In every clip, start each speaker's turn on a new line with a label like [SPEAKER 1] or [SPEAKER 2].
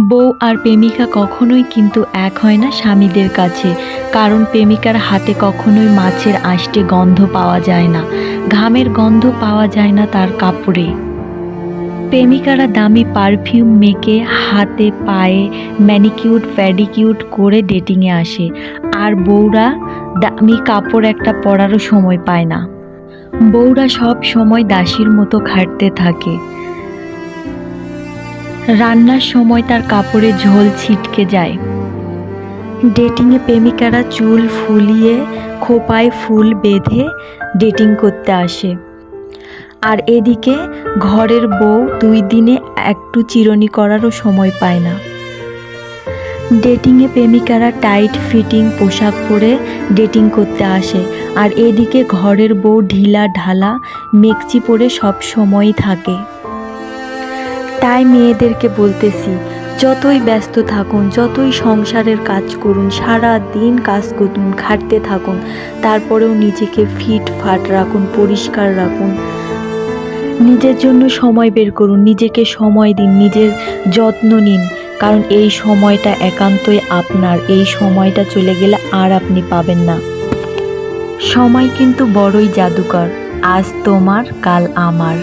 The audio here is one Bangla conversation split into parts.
[SPEAKER 1] বউ আর প্রেমিকা কখনোই কিন্তু এক হয় না স্বামীদের কাছে। কারণ প্রেমিকার হাতে কখনোই মাছের আষ্টে গন্ধ পাওয়া যায় না। ঘামের গন্ধ পাওয়া যায় না তার কাপড়ে। প্রেমিকারা দামি পারফিউম মেখে হাতে, পায়ে ম্যানিকিউট প্যাডিকিউট করে ডেটিংয়ে আসে। আর বউরা দামি কাপড় একটা পরারও সময় পায় না। বউরা সব সময় দাসীর মতো খাটতে থাকে। রান্নার সময় তার কাপড়ে ঝোল ছিটকে যায়। ডেটিংয়ে প্রেমিকারা চুল ফুলিয়ে খোপায় ফুল বেঁধে ডেটিং করতে আসে। আর এদিকে ঘরের বউ দুই দিনে একটু চিরনি করারও সময় পায় না। ডেটিংয়ে প্রেমিকারা টাইট ফিটিং পোশাক পরে ডেটিং করতে আসে। আর এদিকে ঘরের বউ ঢিলা ঢালা মেকচি পরে সব সময় থাকে। তাই মেয়েদেরকে বলতেছি, যতই ব্যস্ত থাকুন, যতই সংসারের কাজ করুন সারা দিন কাজ করুন খাটতে থাকুন, তারপরেও নিজেকে ফিট ফাট রাখুন, পরিষ্কার রাখুন। নিজের জন্য সময় বের করুন, নিজেকে সময় দিন, নিজের যত্ন নিন, কারণ এই সময়টা একান্তই আপনার, এই সময়টা চলে গেলে আর আপনি পাবেন না। সময় কিন্তু বড়ই জাদুকর, আজ তোমার, কাল আমার।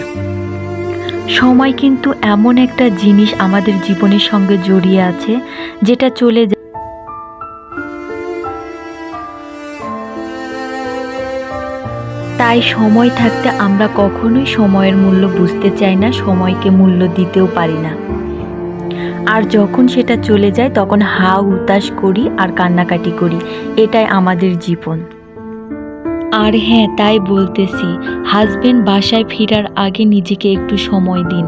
[SPEAKER 1] সময় কিন্তু এমন একটা জিনিস আমাদের জীবনের সঙ্গে জড়িয়ে আছে, যেটা চলে যায়। তাই সময় থাকতে আমরা কখনোই সময়ের মূল্য বুঝতে চাই না, সময়কে মূল্য দিতেও পারি না। আর যখন সেটা চলে যায়, তখন হা উতাস করি আর কান্নাকাটি করি। এটাই আমাদের জীবন। আর হ্যাঁ তাই বলতেছি। হাজবেন্ড বাসায় ফেরার আগে নিজেকে একটু সময় দিন।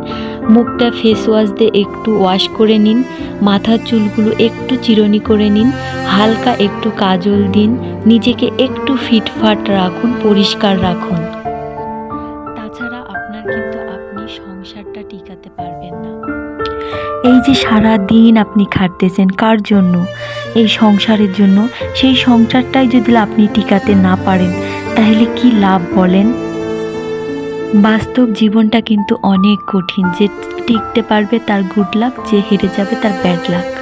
[SPEAKER 1] মুখটা ফেস ওয়াশ দিয়ে একটু ওয়াশ করে নিন। মাথার চুলগুলো একটু চিরনি করে নিন। হালকা একটু কাজল দিন। নিজেকে একটু ফিটফাট রাখুন, পরিষ্কার রাখুন। তাছাড়া আপনার কিন্তু আপনি সংসারটা টিকাতে পারবেন না। এই যে সারা দিন আপনি খাটতেছেন, কার জন্য? এই সংসারের জন্য। সেই সংসারটাই যদি আপনি টিকাতে না পারেন তাহলে কি লাভ বলেন? বাস্তব জীবনটা কিন্তু অনেক কঠিন। যে টিকতে পারবে তার গুড লাক যে হেরে যাবে তার ব্যাড লাক